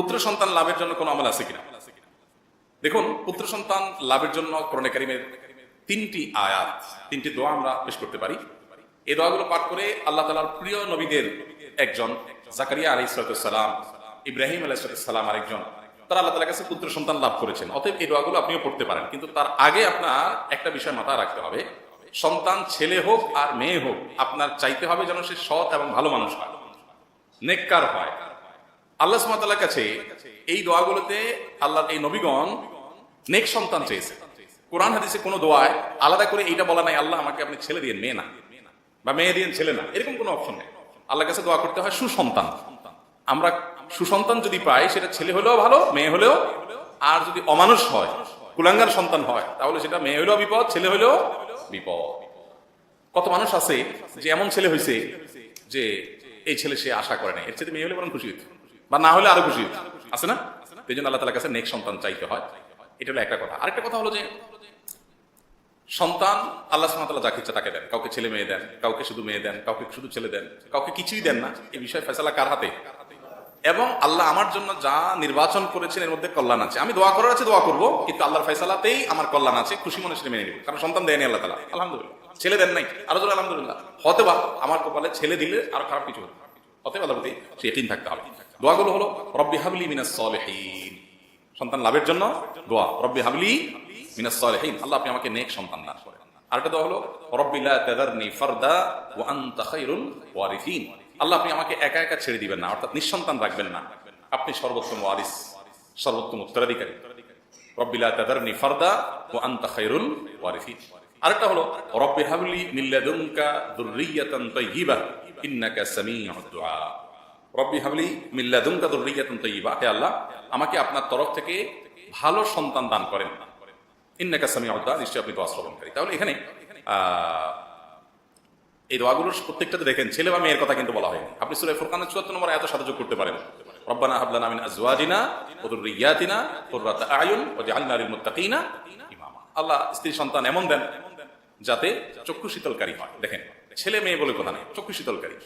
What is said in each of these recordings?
পুত্র সন্তান লাভের জন্য কোনো আমল আছে কিনা? দেখুন, পুত্র সন্তান লাভের জন্য করণে কারিমের তিনটি আয়াত, তিনটি দোয়া আমরা পেশ করতে পারি। এই দোয়াগুলো পাঠ করে আল্লাহ তালার প্রিয় নবীদের একজন, জাকারিয়া আলী সালাম, ইব্রাহিম আলাইসালাম আরেকজন, তারা আল্লাহ তালার কাছে পুত্র সন্তান লাভ করেছেন। অতএব এই দোয়াগুলো আপনিও পড়তে পারেন। কিন্তু তার আগে আপনার একটা বিষয় মাথায় রাখতে হবে। সন্তান ছেলে হোক আর মেয়ে হোক, আপনার চাইতে হবে যেন সে সৎ এবং ভালো মানুষ হয়। নেককার হয়। আল্লাহ সুমাতার কাছে এই দোয়াগুলোতে আল্লাহ এই নবীগণ নেক সন্তান চেয়েছে। কোরআন হাদিসে কোনো দোয়ায় আলাদা করে এইটা বলা নাই, আল্লাহ আমাকে আপনি ছেলে দিয়ে মেয়ে না। বা মেয়ে দিয়ে ছেলে না। এরকম কোনো অপশন নেই। আল্লাহর কাছে দোয়া করতে হয় সুসন্তান। আমরা সুসন্তান যদি পাই, সেটা ছেলে হলেও ভালো, মেয়ে হলেও, আর যদি অমানুষ হয়, কুলাঙ্গার সন্তান হয়, তাহলে সেটা মেয়ে হলেও বিপদ, ছেলে হলেও বিপদ। কত মানুষ আছে যে এমন ছেলে হয়েছে যে এই ছেলে সে আশা করে নাই। এর চেয়ে মেয়ে হলে বরং খুশি হইত। বা না হলে আরও খুশি। আছে না? এই জন্য আল্লাহ তালার কাছে নেক সন্তান চাইতে হয়। এটা হলো একটা কথা। আরেকটা কথা হলো যে, সন্তান আল্লাহ সুমাতাল্লাহ যাকে ইচ্ছা তাকে দেন। কাউকে ছেলে মেয়ে দেন, কাউকে শুধু মেয়ে দেন, কাউকে শুধু ছেলে দেন, কাউকে কিছুই দেন না। এই বিষয়ে ফেসলা কার হাতে? এবং আল্লাহ আমার জন্য যা নির্বাচন করেছেন এর মধ্যে কল্যাণ আছে। আমি দোয়া করার আছে, দোয়া করব, কিন্তু আল্লাহর ফেসলাতেই আমার কল্যাণ আছে, খুশি মনে সেটা মেনে নিব। কারণ সন্তান দেয়নি আল্লাহ তালা আলহামদুলিল্লাহ। ছেলে দেন নাই। আরও আলহামদুলিল্লাহ। হতে বা আমার কপালে ছেলে দিলে আরও খারাপ কিছু হতে। প্রতি সে এটিন থাকতে হবে। দোয়াগুলো হলো, রব্বি হাবলি মিনাস সলেহীন। সন্তান লাভের জন্য দোয়া, রব্বি হাবলি মিনাস সলেহীন। আল্লাহ আপনি আমাকে নেক সন্তান দান করেন। আরেকটা দোয়া হলো, রব্বি লা তাদারনি ফারদা ওয়া আনতা খায়রুল ওয়ারিসিন। আল্লাহ আপনি আমাকে একা একা ছেড়ে দিবেন না, অর্থাৎ নিঃসন্তান রাখবেন না। আপনি সর্বোত্তম ওয়ারিস, সর্বোত্তম উত্তরাধিকারী। রব্বি লা তাদারনি ফারদা ওয়া আনতা খায়রুল ওয়ারিসিন। আরেকটা হলো, রব্বি হাবলি মিন লাদুনকা যুররিয়াতান ইন্নাকা সামিউদ দুআ। রব্বি হাবলি লাদুনকা যুররিয়াতান তাইয়্যিবা হে আল্লাহ, আমাকে আপনার তরফ থেকে ভালো সন্তান দান করেন। ইন্নাকা সামিউদ দুআ নিশ্চয়ই আপনি দোয়া শ্রবণকারী তাহলে এখানে এই দোয়াগুলোর প্রত্যেকটাতে দেখেন, ছেলে বা মেয়ের কথা কিন্তু বলা হয়নি। আপনি সুরে ফুরকানের চুয়াত্তর নম্বর এত সাথে যোগ করতে পারেন। রব্বানা হাবলানা মিন আজওয়াজিনা ওয়া যুররিয়াতিনা কুররাতা আয়ুন ওয়া জাআলনা লিল মুত্তাকিনা ইমামা। আল্লাহ স্ত্রী সন্তান এমন দেন যাতে চক্ষু শীতলকারী হয়। দেখেন, ছেলে মেয়ে বলে কথা নেই, চক্ষু শীতলকারী।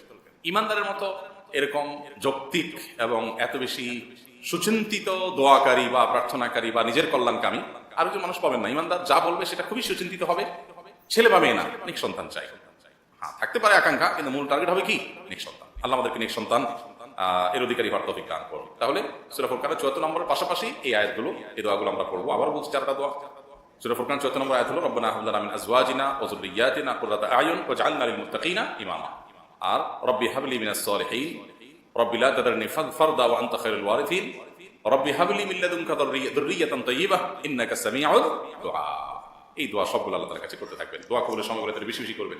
ইমানদারের মতো এরকম যৌক্তিক এবং এত বেশি সুচিন্তিত দোয়াকারী বা প্রার্থনাকারী বা নিজের কল্যাণকামী আর যে মানুষ পাবেন না। ইমানদার যা বলবে সেটা খুবই সুচিন্তিত হবে। ছেলে বা মেয়ে না, অনেক সন্তান চাই। হ্যাঁ থাকতে পারে আকাঙ্ক্ষা, কিন্তু মূল টার্গেট হবে কি? নেক সন্তান। আল্লাহ আমাদেরকে নেক সন্তান এর অধিকারী হওয়ার তফিক দান করুন। তাহলে সুরা ফুরকানের চুয়াত্তর নম্বরের পাশাপাশি এই আয়াতগুলো, এই দোয়াগুলো আমরা পড়ব। আবার বলছি চারটা দোয়া। সুরা ফুরকান চুয়াত্তর নম্বর আয়াত হলো, রব্বানা মিন আজওয়াজিনা ওয়া যুররিয়াতিনা কুররাতা আয়ুন ওয়া জাআলনা লিল মুত্তাকিনা ইমামা। আর রব্বি হাবলি মিনাস সালিহিন। রব্বি লা তাদারনি ফাগফারদা ওয়া আনতা খায়রুল ওয়ারিসিন রব্বি হাবলি মিন লাদুনকা যুররিয়াতান তাইয়্যিবা ইন্নাকা সামিউদ দুআ এই দোয়া সবগুলো আল্লাহ তাআলার কাছে করতে থাকবেন। দোয়া কবুলের সময় বেশি বেশি করবেন।